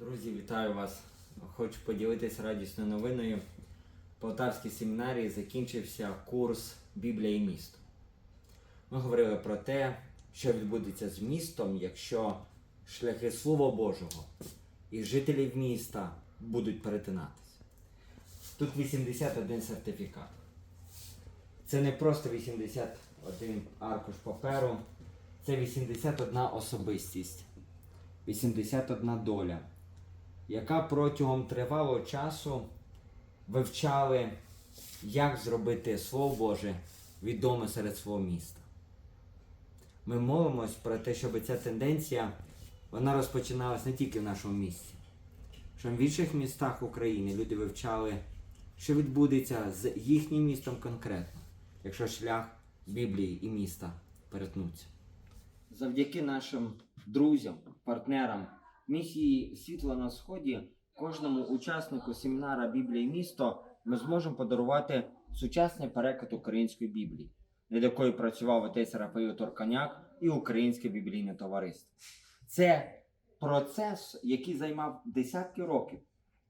Друзі, вітаю вас! Хочу поділитися радісною новиною. В Полтавській семінарії закінчився курс Біблія і місто. Ми говорили про те, що відбудеться з містом, якщо шляхи Слова Божого і жителів міста будуть перетинатися. Тут 81 сертифікат. Це не просто 81 аркуш паперу, це 81 особистість, 81 доля яка протягом тривалого часу вивчали, як зробити Слово Боже відоме серед свого міста. Ми молимось про те, щоб ця тенденція вона розпочиналась не тільки в нашому місті, щоб в інших містах України люди вивчали, що відбудеться з їхнім містом конкретно, якщо шлях Біблії і міста перетнуться. Завдяки нашим друзям, партнерам місії Світло на Сході кожному учаснику семінара Біблія місто ми зможемо подарувати сучасний переклад української Біблії, над якою працював отець Рафаїл Торканяк і Українське біблійне товариство. Це процес, який займав десятки років,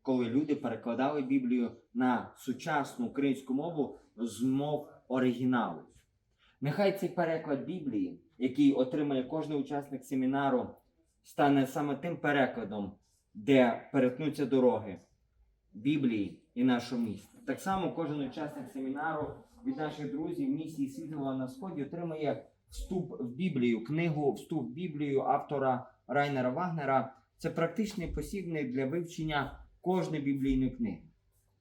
коли люди перекладали Біблію на сучасну українську мову з мов оригіналу. Нехай цей переклад Біблії, який отримає кожен учасник семінару, стане саме тим перекладом, де перетнуться дороги Біблії і нашого міста. Так само кожен учасник семінару від наших друзів місії Світлого на Сході отримає вступ в Біблію, книгу Вступ в Біблію автора Райнера Вагнера. Це практичний посібник для вивчення кожної біблійної книги.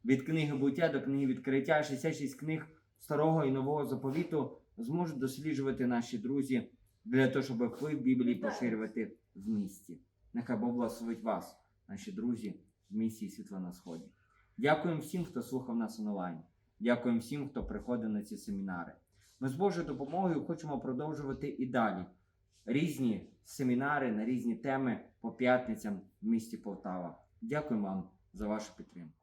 Від книги буття до книги відкриття 66 книг старого і нового заповіту зможуть досліджувати наші друзі для того, щоб вплив Біблії поширювати в місті. Нехай Бог благословить вас, наші друзі, в місії Світла на Сході. Дякуємо всім, хто слухав нас онлайн. Дякуємо всім, хто приходить на ці семінари. Ми з Божою допомогою хочемо продовжувати і далі різні семінари на різні теми по п'ятницям в місті Полтава. Дякуємо вам за вашу підтримку.